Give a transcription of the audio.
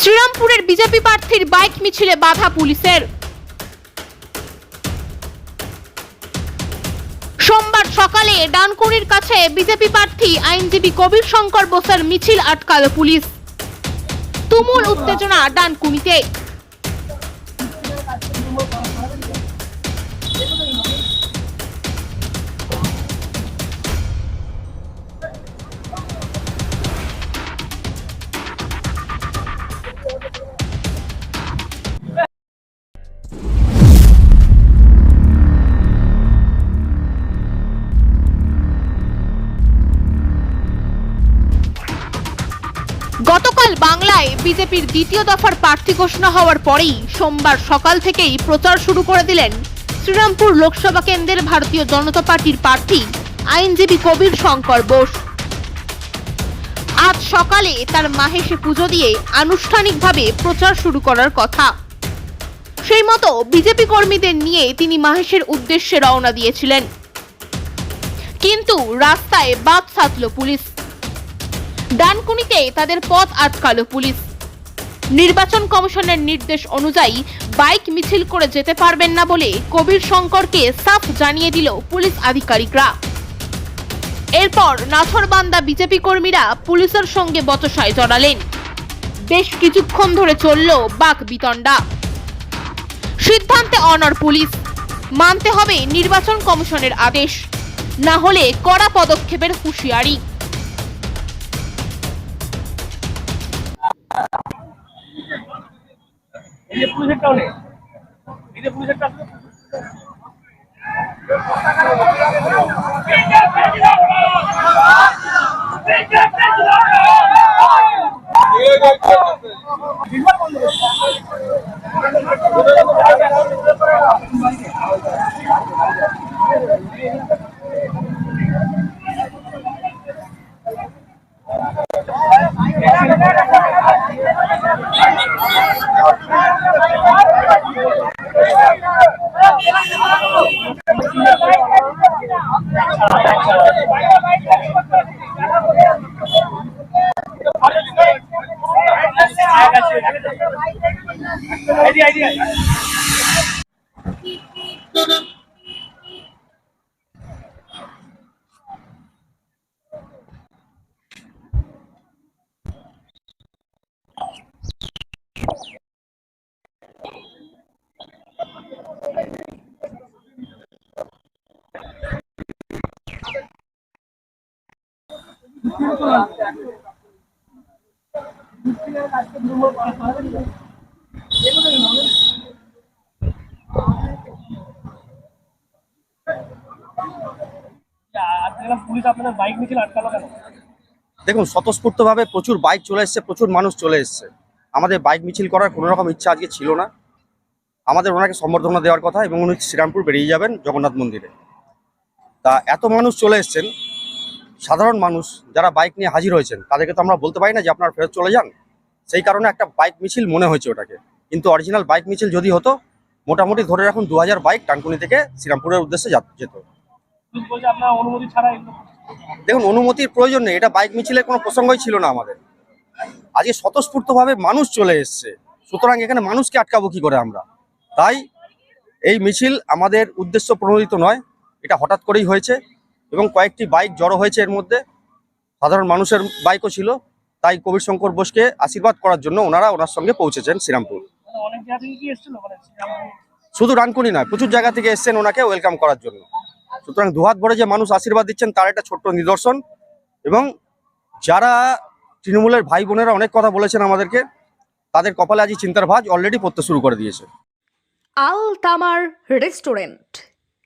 শ্রীরামপুরের BJP প্রার্থীর bike মিছিলে বাধা পুলিশের। সোমবার সকালে ডানকুনির কাছে বিজেপি প্রার্থী আইনজীবী কবির শঙ্কর বোসের মিছিল আটকাল পুলিশ। তুমুল উত্তেজনা ডানকুনিতে। বাংলায় বিজেপির দ্বিতীয় দফার প্রার্থী ঘোষণা হওয়ার পরেই সোমবার সকাল থেকেই প্রচার শুরু করে দিলেন শ্রীরামপুর লোকসভা কেন্দ্রের ভারতীয় জনতা পার্টির প্রার্থী আইনজীবী কবির শঙ্কর বোস। আজ সকালে তার মাহেশে পুজো দিয়ে আনুষ্ঠানিকভাবে প্রচার শুরু করার কথা। সেই মতো বিজেপি কর্মীদের নিয়ে তিনি মাহেশের উদ্দেশ্যে রওনা দিয়েছিলেন। কিন্তু রাস্তায় বাদ সাধল পুলিশ। ডানকুনিতে তাদের পথ আটকালো পুলিশ। নির্বাচন কমিশনের নির্দেশ অনুযায়ী বাইক মিছিল করে যেতে পারবেন না বলে কবির শঙ্করকে সাফ জানিয়ে দিল পুলিশ আধিকারিকরা। এরপর নাথরবান্দা বিজেপি কর্মীরা পুলিশের সঙ্গে বচসায় জড়ালেন। বেশ কিছুক্ষণ ধরে চলল বাক বিতণ্ডা। সিদ্ধান্তে অনর পুলিশ। মানতে হবে নির্বাচন কমিশনের আদেশ। না হলে কড়া পদক্ষেপের হুঁশিয়ারি। এই যে পুলিশের টাউনে এই পুলিশের টাউনে আইডি আইডি দেখুন, স্বতঃস্ফূর্তভাবে প্রচুর বাইক চলে এসছে, প্রচুর মানুষ চলে এসছে। আমাদের বাইক মিছিল করার কোনো রকম ইচ্ছা আজকে ছিল না। আমাদের ওনাকে সম্বর্ধনা দেওয়ার কথা এবং উনি শ্রীরামপুর বেরিয়ে যাবেন জগন্নাথ মন্দিরে। তা এত মানুষ চলে এসছেন সাধারণ মানুষ যারা বাইক নিয়ে হাজির হয়েছেন, তাদেরকে তো আমরা বলতে পারি না যে আপনারা ফেরত চলে যান। সেই কারণে একটা বাইক মিছিল মনে হয়েছে ওটাকে। কিন্তু অরিজিনাল বাইক মিছিল যদি হতো, মোটামুটি ধরে রাখুন দু হাজার বাইক ডানকুনি থেকে শ্রীরামপুরের উদ্দেশ্যে যেত। দেখুন, অনুমতির প্রয়োজন নেই। এটা বাইক মিছিলের কোনো প্রসঙ্গই ছিল না আমাদের। আজকে স্বতঃস্ফূর্তভাবে মানুষ চলে এসছে। সুতরাং এখানে মানুষকে আটকাবো কি করে আমরা? তাই এই মিছিল আমাদের উদ্দেশ্য প্রণোদিত নয়। এটা হঠাৎ করেই হয়েছে। এবং কয়েকটি বাইক জড়ো হয়েছে এর মধ্যে। সাধারণ মানুষের বাইকও ছিল। তাই কবির শঙ্কর বোসকে আশীর্বাদ করার জন্য ওনারা ওনার সঙ্গে পৌঁছেছেন শ্রীরামপুর। শুধু রানকুনি নয়, প্রচুর জায়গা থেকে এসছেন ওনাকে ওয়েলকাম করার জন্য। সুতরাং দুহাত ভরে যে মানুষ আশীর্বাদ দিচ্ছেন, তার একটা ছোট্ট নিদর্শন। এবং যারা তৃণমূলের ভাই বোনেরা অনেক কথা বলেছেন আমাদেরকে, তাদের কপালে আজই চিন্তার ভাজ অলরেডি পড়তে শুরু করে দিয়েছে। আল তামার রেস্টুরেন্ট।